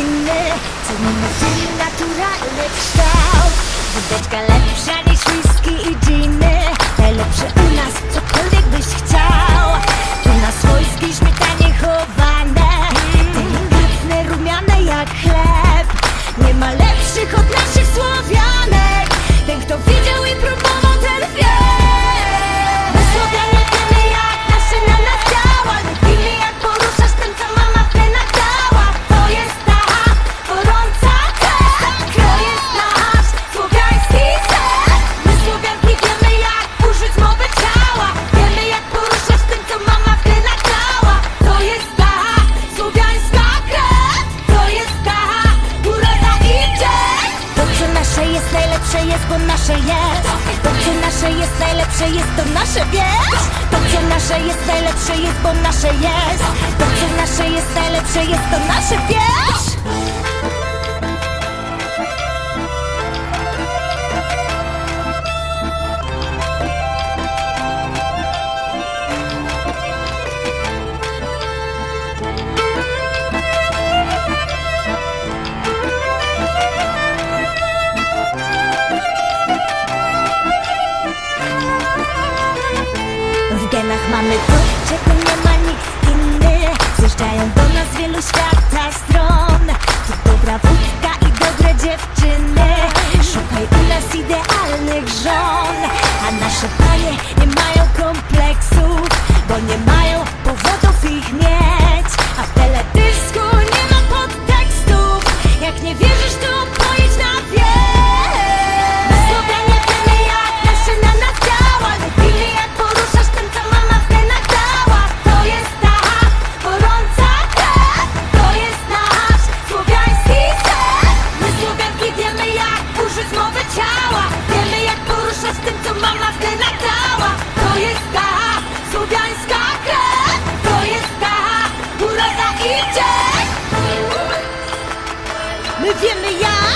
inny Co inny tym naturalny kształt. Wódeczka lepsza niż whisky i dżiny Najlepsze u nas, cokolwiek byś chciał. U nas wojski śmietanie chowane Delikatne, rumiane jak chleb. Nie ma lepszych jest najlepsze, jest, bo nasze jest To co nasze jest najlepsze, jest to nasze, wiesz?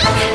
Dad?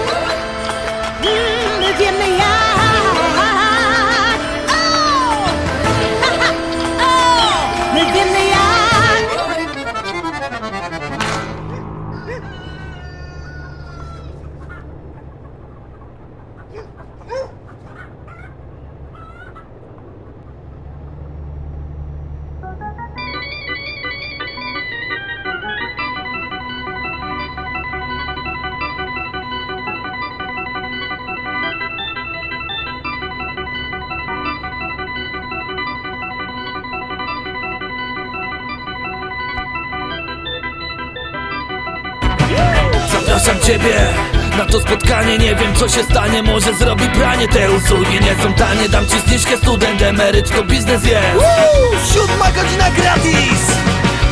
Ciebie. Na to spotkanie Nie wiem co się stanie, może zrobi pranie Te usługi. Nie są tanie Dam ci zniżkę student, emeryt to biznes jest. Uuu, siódma godzina gratis!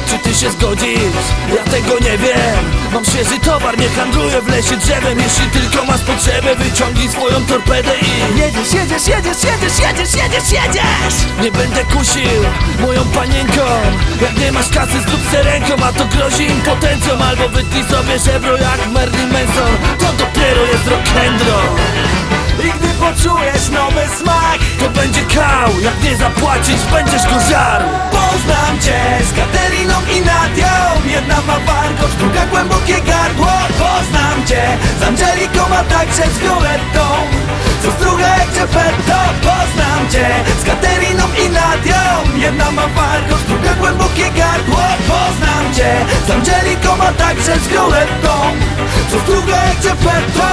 Czy ty się zgodzisz? Ja tego nie wiem. Mam świeży towar, nie handluję w lesie drzewem. Jeśli tylko masz potrzebę Wyciągnij swoją torpedę i Jedziesz, jedziesz, jedziesz, jedziesz, jedziesz, jedziesz, jedziesz! Nie będę kusił moją panienką Jak nie masz kasy zrób se ręką A to grozi impotencją Albo wytnij sobie żebro jak Marilyn Manson. To dopiero jest rock'n'roll I gdy poczujesz nowy smak To będzie kał, jak nie zapłacić będziesz go żarł. Poznam cię z Kateriną i Nadią. Jedna ma warkocz, druga głębokie gardło. Poznam cię z Angeliką, a także z Violettą. Co struga jak Geppetto. Poznam cię z Kateriną i Nadią. Jedna ma warkocz, głębokie gardło Poznam cię. Z Angeliką, a także z Violettą Co struga jak Geppetto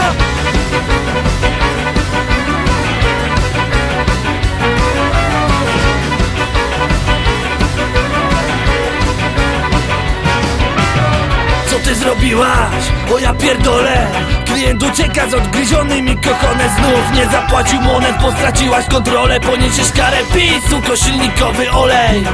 Co ty zrobiłaś? O ja pierdolę Klient ucieka z odgryzionymi. Kochone znów Nie zapłacił monet, bo straciłaś kontrolę Poniesiesz karę. PiS, suko silnikowy olej.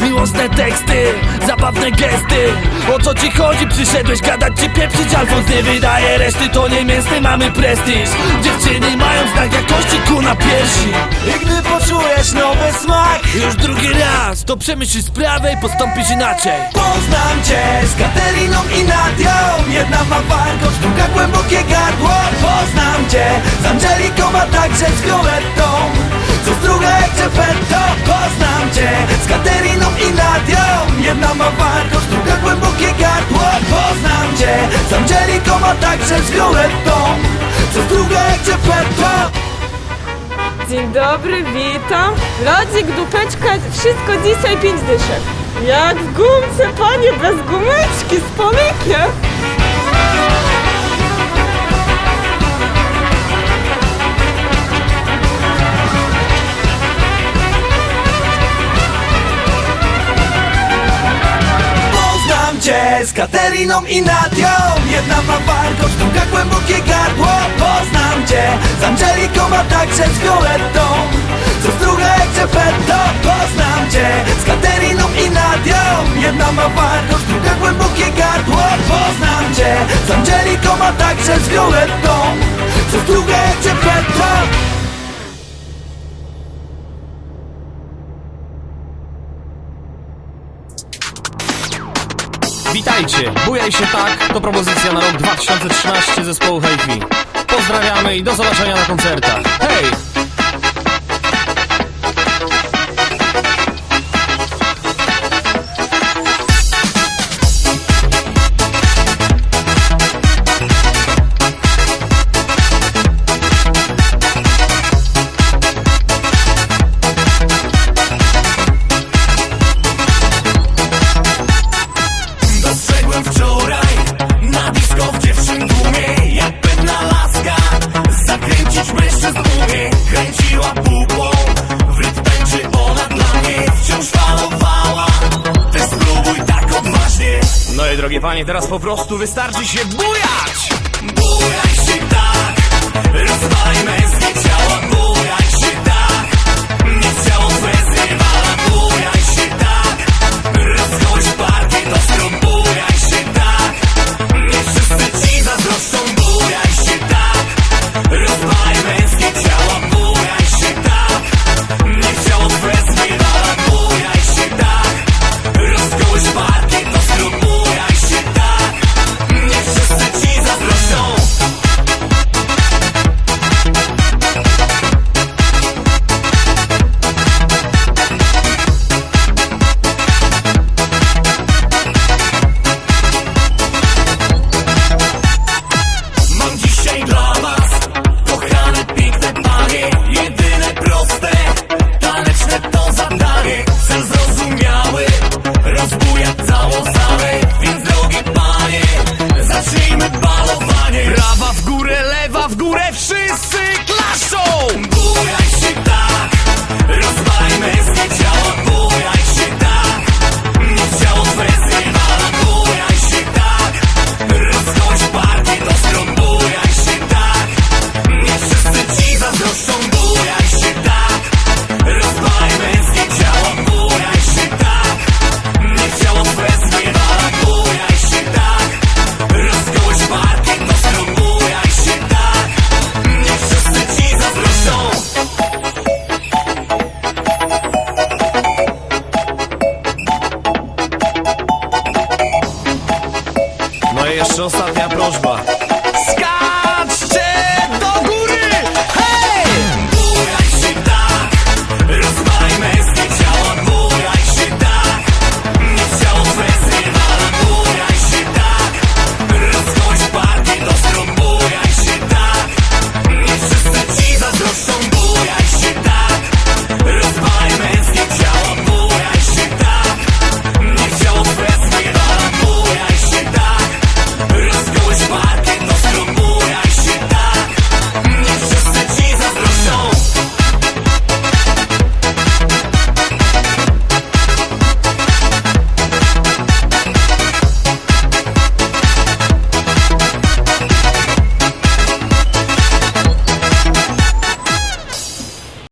Miłosne teksty, zabawne gesty. O co ci chodzi? Przyszedłeś gadać ci pieprzyć Alfons nie wydaje reszty, to nie mięsny, mamy prestiż. Dziewczyny mają znak jakości ku na piersi. I gdy poczujesz nowy smak Już drugi raz, to przemyśl sprawę i postąpisz inaczej. Poznam cię z Kateriną i Nadią. Jedna ma warkocz, druga głębokie gardło Poznam cię. Z Angeliką, a także z Co struga jak Poznam cię. Z Kateriną i Nadią. Jedna ma druga głębokie gardło. Poznam cię. Z Angeliką, a także z Co struga jak Dzień dobry, witam. Lodzik, dupeczka, wszystko dzisiaj pięć dyszek. Jak w gumce, panie, bez gumeczki, z polykiem. Z Kateriną i Nadią. Jedna ma warkocz, druga głębokie gardło. Poznam cię z Angeliką, a także z Violettą. Co struga jak Geppetto Poznam cię z Kateriną i Nadią. Jedna ma warkocz, druga głębokie gardło. Poznam cię z Angeliką, a także z Violettą Witajcie! Bujaj się tak to propozycja na rok 2013 zespołu HiFi. Pozdrawiamy i do zobaczenia na koncertach. Hej! Panie, teraz po prostu wystarczy się bujać! Bujaj się tak, rozwalaj wszyscy klaszą! jeszcze ostatnia prośba Sky!